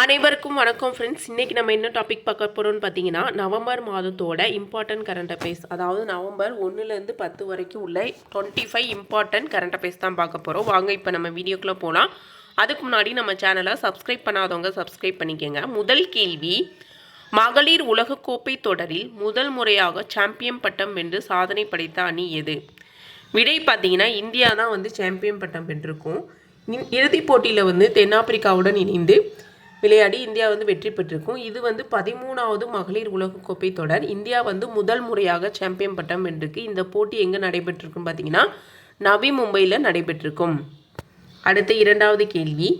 அனைவருக்கும் வணக்கம் ஃப்ரெண்ட்ஸ் இன்றைக்கி நம்ம என்ன டாபிக் பார்க்க போகிறோம்னு பார்த்தீங்கன்னா நவம்பர் மாதத்தோட இம்பார்ட்டன்ட் கரண்ட் அஃபேர்ஸ் அதாவது நவம்பர் ஒன்றுலேருந்து பத்து வரைக்கும் உள்ள twenty five important current affairs தான் பார்க்க போகிறோம் வாங்க இப்போ நம்ம வீடியோக்குள்ளே போகலாம் அதுக்கு முன்னாடி நம்ம சேனலை சப்ஸ்கிரைப் பண்ணாதவங்க சப்ஸ்கிரைப் பண்ணிக்கோங்க. முதல் கேள்வி மகளிர் உலகக்கோப்பை தொடரில் முதல் முறையாக சாம்பியன் பட்டம் வென்று சாதனை படைத்த அணி எது? விடை பார்த்தீங்கன்னா இந்தியா தான் வந்து சாம்பியன் பட்டம் வென்றிருக்கும். இறுதிப் போட்டியில் வந்து தென்னாப்பிரிக்காவுடன் இணைந்து விளையாடி இந்தியா வந்து வெற்றி பெற்றிருக்கும். இது வந்து பதிமூணாவது மகளிர் உலகக்கோப்பை தொடர். இந்தியா வந்து முதல் முறையாக சாம்பியன் பட்டம் வென்றிருக்கு. இந்த போட்டி எங்கே நடைபெற்றிருக்குன்னு பார்த்தீங்கன்னா நவி மும்பையில் நடைபெற்றிருக்கும். அடுத்த இரண்டாவது கேள்வி.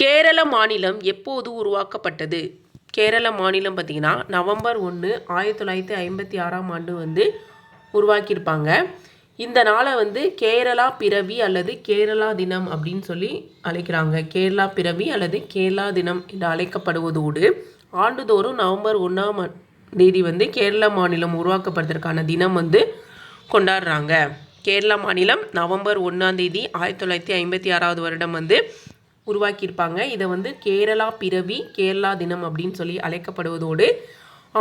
கேரள மாநிலம் எப்போது உருவாக்கப்பட்டது? கேரள மாநிலம் பார்த்திங்கன்னா நவம்பர் ஒன்று ஆயிரத்தி தொள்ளாயிரத்தி ஐம்பத்தி ஆறாம் ஆண்டு வந்து உருவாக்கியிருப்பாங்க. இந்த நாளை வந்து கேரளா பிறவி அல்லது கேரளா தினம் அப்படின்னு சொல்லி அழைக்கிறாங்க. கேரளா பிறவி அல்லது கேரளா தினம் என்று அழைக்கப்படுவதோடு ஆண்டுதோறும் நவம்பர் ஒன்றாம் தேதி வந்து கேரள மாநிலம் உருவாக்கப்படுவதற்கான தினம் வந்து கொண்டாடுறாங்க. கேரளா மாநிலம் நவம்பர் ஒன்றாம் தேதி ஆயிரத்தி தொள்ளாயிரத்தி ஐம்பத்தி ஆறாவது வருடம் வந்து உருவாக்கியிருப்பாங்க. இதை வந்து கேரளா பிறவி கேரளா தினம் அப்படின்னு சொல்லி அழைக்கப்படுவதோடு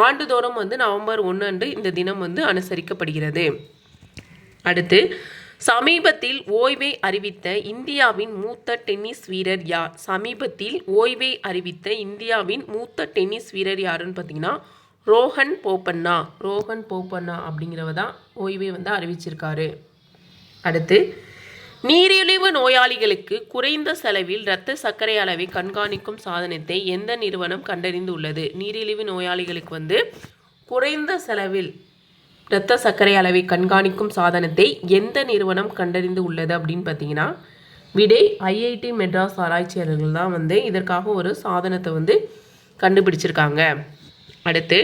ஆண்டுதோறும் வந்து நவம்பர் ஒன்று அன்று இந்த தினம் வந்து அனுசரிக்கப்படுகிறது. அடுத்து சமீபத்தில் ஓய்வை அறிவித்த இந்தியாவின் மூத்த டென்னிஸ் வீரர் யார்? சமீபத்தில் ஓய்வை அறிவித்த இந்தியாவின் மூத்த டென்னிஸ் வீரர் யாருன்னு பார்த்தீங்கன்னா ரோஹன் போப்பண்ணா ரோஹன் போப்பண்ணா அப்படிங்கிறவ தான் ஓய்வை வந்து அறிவிச்சிருக்காரு. அடுத்து நீரிழிவு நோயாளிகளுக்கு குறைந்த செலவில் இரத்த சர்க்கரை அளவை கண்காணிக்கும் சாதனத்தை எந்த நிறுவனம் கண்டறிந்து உள்ளது நீரிழிவு நோயாளிகளுக்கு வந்து குறைந்த செலவில் இரத்த சர்க்கரை அளவை கண்காணிக்கும் சாதனத்தை எந்த நிறுவனம் கண்டறிந்து உள்ளது அப்படின்னு பார்த்தீங்கன்னா விடை ஐஐடி மெட்ராஸ் ஆராய்ச்சியாளர்கள் தான் வந்து இதற்காக ஒரு சாதனத்தை வந்து கண்டுபிடிச்சிருக்காங்க. அடுத்து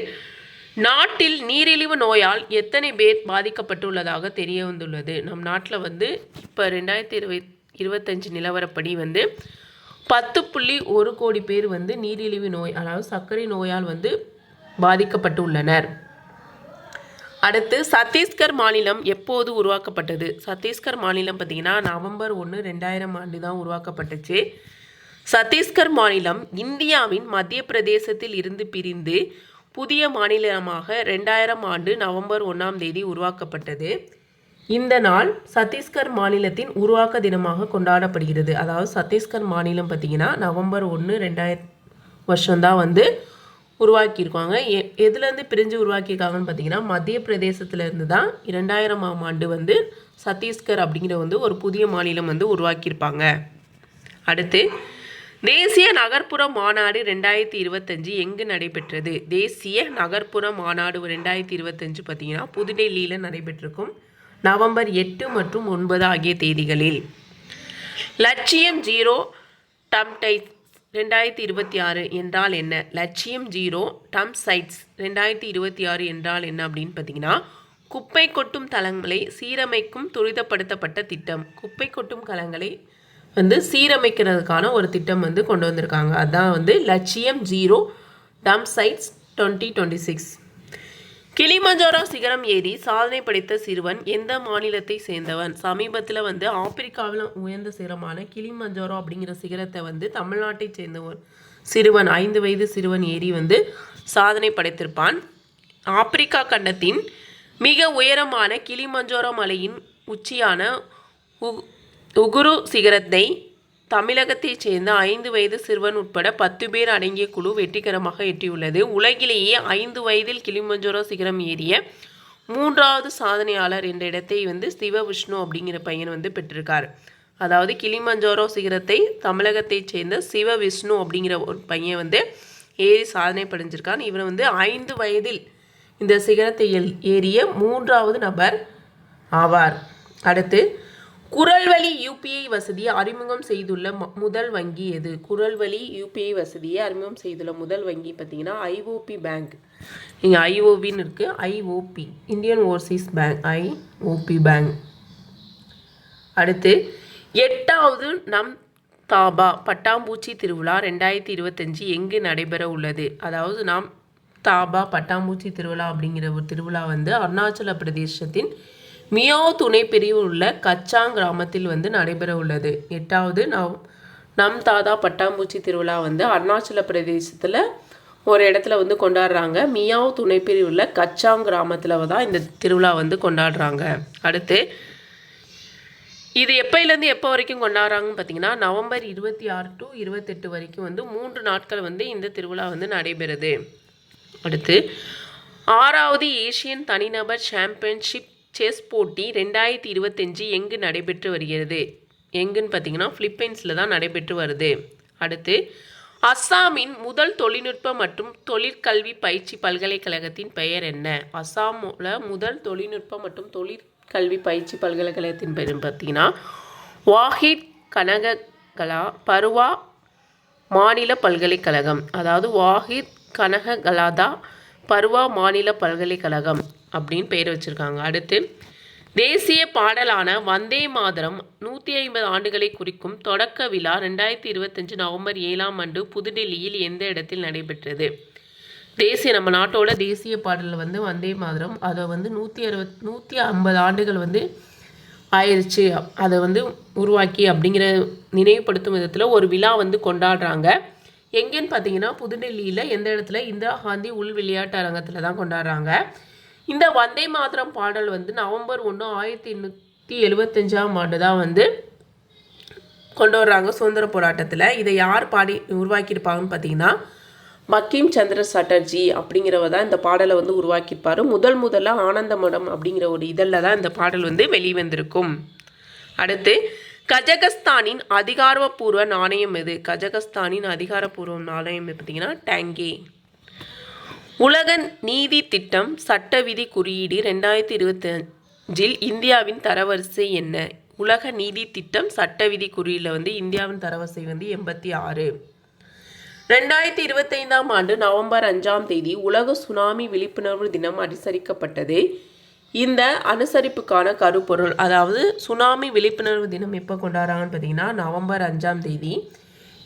நாட்டில் நீரிழிவு நோயால் எத்தனை பேர் பாதிக்கப்பட்டுள்ளதாக தெரிய வந்துள்ளது. நம் நாட்டில் வந்து இப்போ ரெண்டாயிரத்தி இருபத் இருபத்தஞ்சு நிலவரப்படி வந்து பத்து புள்ளி ஒரு கோடி பேர் வந்து நீரிழிவு நோய் அதாவது சர்க்கரை நோயால் வந்து பாதிக்கப்பட்டு உள்ளனர் அடுத்து சத்தீஸ்கர் மாநிலம் எப்போது உருவாக்கப்பட்டது? சத்தீஸ்கர் மாநிலம் பார்த்தீங்கன்னா நவம்பர் ஒன்று ரெண்டாயிரம் ஆண்டு தான் உருவாக்கப்பட்டுச்சு. சத்தீஸ்கர் மாநிலம் இந்தியாவின் மத்திய பிரதேசத்தில் இருந்து பிரிந்து புதிய மாநிலமாக ரெண்டாயிரம் ஆண்டு நவம்பர் ஒன்றாம் தேதி உருவாக்கப்பட்டது. இந்த நாள் சத்தீஸ்கர் மாநிலத்தின் உருவாக்க தினமாக கொண்டாடப்படுகிறது. அதாவது சத்தீஸ்கர் மாநிலம் பார்த்தீங்கன்னா நவம்பர் ஒன்று ரெண்டாயிரம் வருஷம்தான் வந்து உருவாக்கியிருக்காங்க. எ எதுலேருந்து பிரிஞ்சு உருவாக்கியிருக்காங்கன்னு பார்த்தீங்கன்னா மத்திய பிரதேசத்துலேருந்து தான் இரண்டாயிரமாம் ஆண்டு வந்து சத்தீஸ்கர் அப்படிங்கிற வந்து ஒரு புதிய மாநிலம் வந்து உருவாக்கியிருப்பாங்க. அடுத்து தேசிய நகர்ப்புற மாநாடு ரெண்டாயிரத்தி இருபத்தஞ்சு எங்கு நடைபெற்றது? தேசிய நகர்ப்புற மாநாடு ரெண்டாயிரத்தி இருபத்தஞ்சு பார்த்தீங்கன்னா புதுடெல்லியில் நடைபெற்றிருக்கும். நவம்பர் எட்டு மற்றும் ஒன்பது ஆகிய தேதிகளில். லட்சியம் ஜீரோ டம்டைஸ் ரெண்டாயிரத்தி இருபத்தி ஆறு என்றால் என்ன? லட்சியம் ஜீரோ டம் சைட்ஸ். ரெண்டாயிரத்தி இருபத்தி ஆறு என்றால் என்ன அப்படின்னு பார்த்தீங்கன்னா குப்பை கொட்டும் தளங்களை சீரமைக்கும் துரிதப்படுத்தப்பட்ட திட்டம். குப்பை கொட்டும் கலங்களை வந்து சீரமைக்கிறதுக்கான ஒரு திட்டம் வந்து கொண்டு வந்திருக்காங்க. அதான் வந்து லட்சியம் zero dump sites twenty twenty six. Kilimanjaro சிகரம் ஏறி சாதனை படைத்த சிறுவன் எந்த மாநிலத்தை சேர்ந்தவன்? சமீபத்தில் வந்து ஆப்பிரிக்காவில் உயர்ந்த சிகரமான கிளிமஞ்சாரோ அப்படிங்கிற சிகரத்தை வந்து தமிழ்நாட்டை சேர்ந்தவன் சிறுவன் ஐந்து வயது சிறுவன் ஏறி வந்து சாதனை படைத்திருப்பான். ஆப்பிரிக்கா கண்டத்தின் மிக உயரமான கிளிமஞ்சோரோ மலையின் உச்சியான உ- உகுரு சிகரத்தை தமிழகத்தைச் சேர்ந்த ஐந்து வயது சிறுவன் உட்பட பத்து பேர் அடங்கிய குழு வெற்றிகரமாக எட்டியுள்ளது. உலகிலேயே ஐந்து வயதில் கிளிமஞ்சோரோ சிகரம் ஏறிய மூன்றாவது சாதனையாளர் என்ற இடத்தை வந்து சிவ விஷ்ணு அப்படிங்கிற பையன் வந்து பெற்றிருக்கார். அதாவது கிளிமஞ்சோரோ சிகரத்தை தமிழகத்தைச் சேர்ந்த சிவ விஷ்ணு அப்படிங்கிற ஒரு பையன் வந்து ஏறி சாதனை படைஞ்சிருக்கான். இவர் வந்து ஐந்து வயதில் இந்த சிகரத்தை ஏறிய மூன்றாவது நபர் ஆவார். அடுத்து குரல்வழி யூபிஐ வசதியை அறிமுகம் செய்துள்ள ம- முதல் வங்கி எது? குரல்வழி யூபிஐ வசதியை அறிமுகம் செய்துள்ள முதல் வங்கி பார்த்தீங்கன்னா ஐஓபி பேங்க். இங்கே ஐஓபின்னு இருக்குது IOB. Indian Overseas Bank. IOB bank. அடுத்து எட்டாவது நம் தாபா பட்டாம்பூச்சி திருவிழா ரெண்டாயிரத்தி இருபத்தஞ்சி எங்கு நடைபெற உள்ளது? அதாவது நாம் தாபா பட்டாம்பூச்சி திருவிழா அப்படிங்கிற ஒரு திருவிழா வந்து அருணாச்சல பிரதேசத்தின் மியோ துணை பிரிவு உள்ள கச்சாங் கிராமத்தில் வந்து நடைபெற உள்ளது. எட்டாவது நவ் நம் தாதா பட்டாம்பூச்சி திருவிழா வந்து அருணாச்சல பிரதேசத்தில் ஒரு இடத்துல வந்து கொண்டாடுறாங்க. மியாவ் துணை பிரிவு உள்ள கச்சாங் கிராமத்தில் தான் இந்த திருவிழா வந்து கொண்டாடுறாங்க. அடுத்து இது எப்போலேருந்து எப்போ வரைக்கும் கொண்டாடுறாங்கன்னு பார்த்தீங்கன்னா நவம்பர் இருபத்தி ஆறு டு இருபத்தெட்டு வரைக்கும் வந்து மூன்று நாட்கள் வந்து இந்த திருவிழா வந்து நடைபெறுது. அடுத்து ஆறாவது ஏசியன் தனிநபர் சாம்பியன்ஷிப் செஸ் போட்டி ரெண்டாயிரத்தி இருபத்தஞ்சு எங்கு நடைபெற்று வருகிறது? எங்குன்னு பார்த்தீங்கன்னா ஃபிலிப்பைன்ஸில் தான் நடைபெற்று வருது. அடுத்து அஸ்ஸாமின் முதல் தொழில்நுட்ப மற்றும் தொழிற்கல்வி பயிற்சி பல்கலைக்கழகத்தின் பெயர் என்ன? அஸ்ஸாமில் முதல் தொழில்நுட்ப மற்றும் தொழிற்கல்வி பயிற்சி பல்கலைக்கழகத்தின் பெயர் பார்த்தீங்கன்னா வாஹிட் கனககலா பருவா மாநில பல்கலைக்கழகம். அதாவது வாஹித் கனககலாதா பருவா மாநில பல்கலைக்கழகம். அப்படின்னு பெயர் வச்சுருக்காங்க. அடுத்து தேசிய பாடலான வந்தே மாதரம் நூற்றி ஐம்பது ஆண்டுகளை குறிக்கும் தொடக்க விழா ரெண்டாயிரத்தி இருபத்தஞ்சு நவம்பர் ஏழாம் ஆண்டு புதுடெல்லியில் எந்த இடத்தில் நடைபெற்றது? தேசிய நம்ம நாட்டோட தேசிய பாடல் வந்து வந்தே மாதரம் அதை வந்து நூற்றி அறுபத் நூற்றி ஐம்பது ஆண்டுகள் வந்து ஆயிடுச்சு அதை வந்து உருவாக்கி அப்படிங்கிற நினைவுபடுத்தும் விதத்தில் ஒரு விழா வந்து கொண்டாடுறாங்க. எங்கேன்னு பார்த்தீங்கன்னா புதுடெல்லியில் எந்த இடத்துல இந்திரா காந்தி உள் விளையாட்டு அரங்கத்தில் தான் கொண்டாடுறாங்க. இந்த வந்தே மாதரம் பாடல் வந்து நவம்பர் ஒன்று ஆயிரத்தி எண்ணூற்றி எழுபத்தஞ்சாம் ஆண்டு தான் வந்து கொண்டு வர்றாங்க சுதந்திர போராட்டத்தில். இதை யார் பாடி உருவாக்கியிருப்பாங்கன்னு பார்த்தீங்கன்னா மக்கீம் சந்திர சட்டர்ஜி அப்படிங்கிறவ தான் இந்த பாடலை வந்து உருவாக்கியிருப்பார். முதல் முதல்ல ஆனந்தமடம் அப்படிங்கிற ஒரு இதழில் தான் இந்த பாடல் வந்து வெளிவந்திருக்கும். அடுத்து கஜகஸ்தானின் அதிகாரப்பூர்வ நாணயம் எது? கஜகஸ்தானின் அதிகாரப்பூர்வ நாணயம் பார்த்தீங்கன்னா டேங்கே. உலக நீதி திட்டம் சட்ட விதி குறியீடு ரெண்டாயிரத்தி இருபத்தஞ்சில் இந்தியாவின் தரவரிசை என்ன? உலக நீதி திட்டம் சட்ட விதி குறியீடில் வந்து இந்தியாவின் தரவரிசை வந்து எண்பத்தி ஆறு. ரெண்டாயிரத்தி இருபத்தைந்தாம் ஆண்டு நவம்பர் அஞ்சாம் தேதி உலக சுனாமி விழிப்புணர்வு தினம் அனுசரிக்கப்பட்டது. இந்த அனுசரிப்புக்கான கருப்பொருள் அதாவது சுனாமி விழிப்புணர்வு தினம் எப்போ கொண்டாடுறாங்கன்னு பார்த்தீங்கன்னா நவம்பர் அஞ்சாம் தேதி.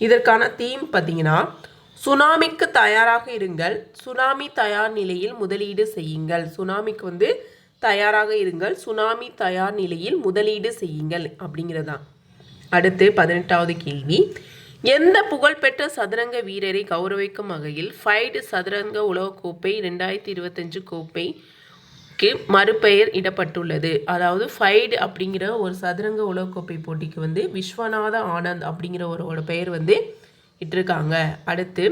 இதற்கான தீம் பார்த்தீங்கன்னா சுனாமிக்கு தயாராக இருங்கள். சுனாமி தயார் நிலையில் முதலீடு செய்யுங்கள். சுனாமிக்கு வந்து தயாராக இருங்கள். சுனாமி தயார் நிலையில் முதலீடு செய்யுங்கள் அப்படிங்கிறதான். அடுத்து பதினெட்டாவது கேள்வி. எந்த புகழ்பெற்ற சதுரங்க வீரரை கௌரவிக்கும் வகையில் ஃபைடு சதுரங்க உலகக்கோப்பை ரெண்டாயிரத்தி இருபத்தஞ்சு கோப்பைக்கு மறுபெயர் இடப்பட்டுள்ளது. அதாவது ஃபைடு அப்படிங்கிற ஒரு சதுரங்க உலகக்கோப்பை போட்டிக்கு வந்து விஸ்வநாத ஆனந்த் அப்படிங்கிற ஒருவோட பெயர் வந்து இட்டிருக்காங்க. அடுத்து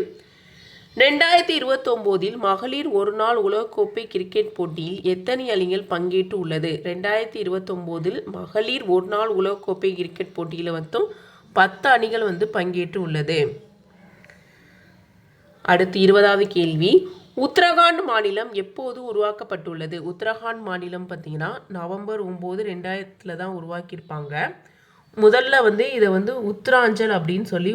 ரெண்டாயிரத்தி இருபத்தொம்போதில் மகளிர் ஒரு நாள் உலகக்கோப்பை கிரிக்கெட் போட்டியில் எத்தனை அணிகள் பங்கேற்று உள்ளது? ரெண்டாயிரத்தி இருபத்தொம்போதில் மகளிர் ஒரு நாள் உலகக்கோப்பை கிரிக்கெட் போட்டியில் மட்டும் பத்து அணிகள் வந்து பங்கேற்று உள்ளது. அடுத்து இருபதாவது கேள்வி. உத்தரகாண்ட் மாநிலம் எப்போது உருவாக்கப்பட்டுள்ளது? உத்தரகாண்ட் மாநிலம் பார்த்தீங்கன்னா நவம்பர் ஒம்பது ரெண்டாயிரத்தில் தான் உருவாக்கியிருப்பாங்க. முதல்ல வந்து இதை வந்து உத்தராஞ்சல் அப்படின்னு சொல்லி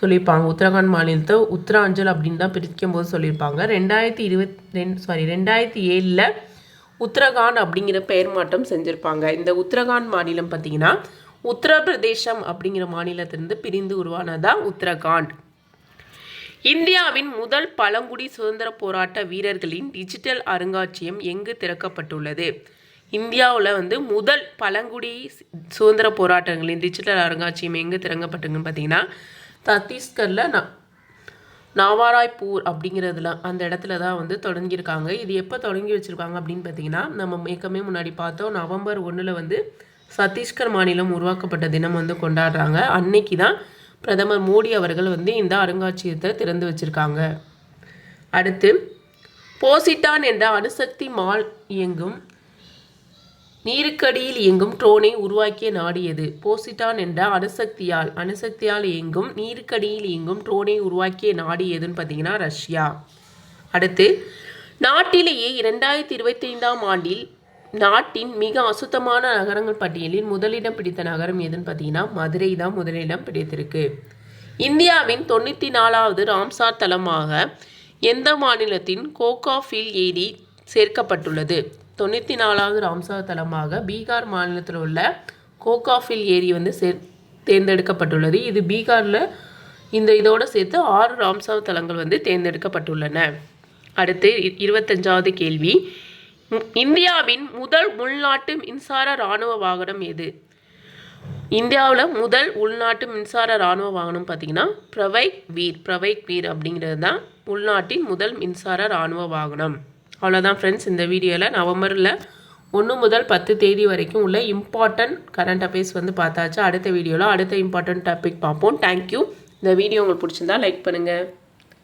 சொல்லியிருப்பாங்க. உத்தரகாண்ட் மாநிலத்தை உத்தராஞ்சல் அப்படின்னு தான் பிரிக்கும் போது சொல்லியிருப்பாங்க. ரெண்டாயிரத்தி இருபத் ரெண்டு சாரி ரெண்டாயிரத்தி ஏழில் உத்தரகாண்ட் அப்படிங்கிற பெயர் மாற்றம் செஞ்சுருப்பாங்க. இந்த உத்தரகாண்ட் மாநிலம் பார்த்தீங்கன்னா உத்தரப்பிரதேசம் அப்படிங்கிற மாநிலத்திலிருந்து பிரிந்து உருவானதான் உத்தரகாண்ட். இந்தியாவின் முதல் பழங்குடி சுதந்திர போராட்ட வீரர்களின் டிஜிட்டல் அருங்காட்சியகம் எங்கு திறக்கப்பட்டுள்ளது? இந்தியாவில் வந்து முதல் பழங்குடி சுதந்திர போராட்டங்களின் டிஜிட்டல் அருங்காட்சியகம் எங்கே திறக்கப்பட்டுங்கன்னு பார்த்தீங்கன்னா சத்தீஸ்கரில் ந நாவாராய்பூர் அப்படிங்கிறதுல அந்த இடத்துல தான் வந்து தொடங்கியிருக்காங்க. இது எப்போ தொடங்கி வச்சுருக்காங்க அப்படின்னு பார்த்தீங்கன்னா நம்ம ஏற்கமே முன்னாடி பார்த்தோம் நவம்பர் ஒன்றில் வந்து சத்தீஸ்கர் மாநிலம் உருவாக்கப்பட்ட தினம் வந்து கொண்டாடுறாங்க. அன்னைக்கு தான் பிரதமர் மோடி அவர்கள் வந்து இந்த அருங்காட்சியகத்தை திறந்து வச்சுருக்காங்க. அடுத்து போசிட்டான் என்ற அணுசக்தி மால் இயங்கும். நீருக்கடியில் இயங்கும் ட்ரோனை உருவாக்கிய நாடு எது? போசிட்டான் என்ற அணுசக்தியால் அணுசக்தியால் இயங்கும் நீருக்கடியில் இயங்கும் ட்ரோனை உருவாக்கிய நாடு எதுன்னு பார்த்தீங்கன்னா ரஷ்யா. அடுத்து நாட்டிலேயே இரண்டாயிரத்தி இருபத்தைந்தாம் ஆண்டில் நாட்டின் மிக அசுத்தமான நகரங்கள் பட்டியலில் முதலிடம் பிடித்த நகரம் எதுன்னு பார்த்தீங்கன்னா மதுரை தான் முதலிடம் பிடித்திருக்கு. இந்தியாவின் தொண்ணூற்றி நாலாவது ராம்சார் தலமாக எந்த மாநிலத்தின் கோகாஃபில் ஏரி சேர்க்கப்பட்டுள்ளது? தொண்ணூற்றி நாலாவது ராம்சார் தலமாக பீகார் மாநிலத்தில் உள்ள கோகாஃபில் ஏரி வந்து சேர் தேர்ந்தெடுக்கப்பட்டுள்ளது. இது பீகாரில் இந்த இதோடு சேர்த்து ஆறு ராம்சார் தலங்கள் வந்து தேர்ந்தெடுக்கப்பட்டுள்ளன. அடுத்து இருபத்தஞ்சாவது கேள்வி. இந்தியாவின் முதல் உள்நாட்டு மின்சார இராணுவ வாகனம் எது? இந்தியாவில் முதல் உள்நாட்டு மின்சார இராணுவ வாகனம் பார்த்தீங்கன்னா பிரவைக் வீர் பிரவைக் வீர் அப்படிங்கிறது தான் உள்நாட்டின் முதல் மின்சார இராணுவ வாகனம். அவ்வளோதான் ஃப்ரெண்ட்ஸ் இந்த வீடியோவில் நவம்பரில் ஒன்று முதல் பத்து தேதி வரைக்கும் உள்ள இம்பார்ட்டண்ட் கரண்ட் அஃபேர்ஸ் வந்து பார்த்தாச்சு. அடுத்த வீடியோவில் அடுத்த இம்பார்ட்டண்ட் டாபிக் பார்ப்போம். தேங்க்யூ இந்த வீடியோ உங்களுக்கு பிடிச்சிருந்தா லைக் பண்ணுங்கள்